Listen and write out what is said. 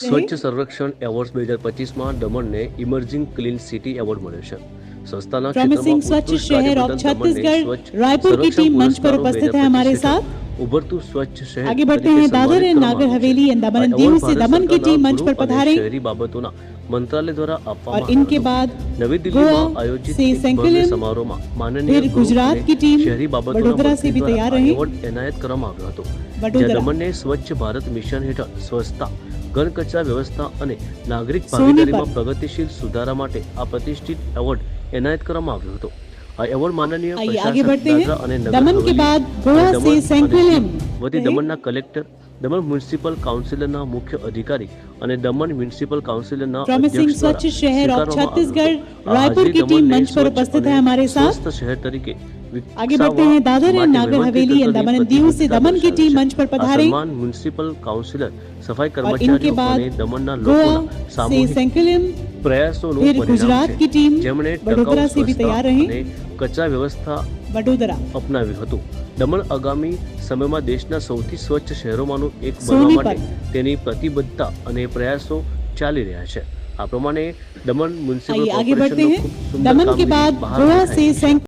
સ્વચ્છ સંરક્ષણ એવોર્ડ્સ બે હજાર પચીસમાં દમણને ઇમર્જિંગ ક્લીન સિટી એવોર્ડ મળ્યો છે સંસ્થાના प्रॉमिसिंग ક્ષેત્રમાં स्वच्छ ઉત્કૃષ્ટ शहर કાર્ય ऑफ બદલ દમણને छत्तीसगढ़ સ્વચ્છ रायपुर की સંરક્ષણ टीम मंच पर પુરસ્કારો उपस्थित 2025 है हमारे હેઠળ साथ ઉભરતું સ્વચ્છ શહેર आगे बढ़ते તરીકે हैं दादर સન્માનિત एंड કરવામાં नागर આવ્યું છે. हवेली एंड दमन આ एंड दीव એવોર્ડ से ભારત दमन की સરકારના टीम मंच पर ગૃહ અને पधारें શહેરી બાબતોના મંત્રાલય દ્વારા और આપવામાં इनके આવ્યું बाद હતું. નવી દિલ્હીમાં गोवा આયોજિત से એક ભવ્ય સેન્કુલમ, સમારોહમાં માનનીય फिर ગૃહ गुजरात અને की टीम શહેરી બાબતોના वडोदरा से મંત્રી भी દ્વારા तैयार આ रही એવોર્ડ એનાયત કરવામાં આવ્યો હતો જ્યાં वडोदरा દમણને સ્વચ્છ ભારત મિશન હેઠળ સ્વચ્છતા ઘન કચરા વ્યવસ્થા અને નાગરિક સોનીપત. ભાગીદારીમાં પ્રગતિશીલ સુધારા માટે આ પ્રતિષ્ઠિત એવોર્ડ એનાયત કરવામાં આવ્યો હતો આ એવોર્ડ માનનીય आइए आगे પ્રશાસક बढ़ते દાદરા અને हैं નગર दमन के હવેલી बाद અને गोवा દમણ से અને सेंक्विलिम દીવ વતી દમણના કલેક્ટર દમણ મ્યુનિસિપલ કાઉન્સિલરના મુખ્ય અધિકારી અને દમણ મ્યુનિસિપલ કાઉન્સિલના प्रॉमिसिंग અધ્યક્ષ દ્વારા स्वच्छ शहर ऑफ સ્વીકારવામાં આવ્યું छत्तीसगढ़ હતું. આ रायपुर હાજરી की टीम દમણને मंच पर સ્વચ્છ उपस्थित અને है हमारे साथ સ્વસ્થ શહેર તરીકે आगे बढ़ते हैं दादर एंड માટે नागर વહીવટી हवेली एंड તંત્રની दमन एंड दीव से પ્રતિબદ્ધતા दमन की દર્શાવે टीम છે. मंच पर આ पधारें સન્માન મ્યુનિસિપલ કાઉન્સિલર સફાઈ इनके કર્મચારીઓ बाद અને દમણના પ્રયાસોનું ગુજરાત કી ટીમ જેમણે વડોદરા સે ભી તૈયાર રહે. કચરા વ્યવસ્થા વડોદરા. અપનાવ્યું હતું. દમણ આગામી સમયમાં દેશના સૌથી સ્વચ્છ શહેરોમાંનું એક બનવા માટે તેની પ્રતિબદ્ધતા અને પ્રયાસો ચાલી રહ્યા છે. આ પ્રમાણે દમણ મ્યુનિસિપલ કોર્પોરેશનનું ખૂબ સુંદર કામગીરી બહાર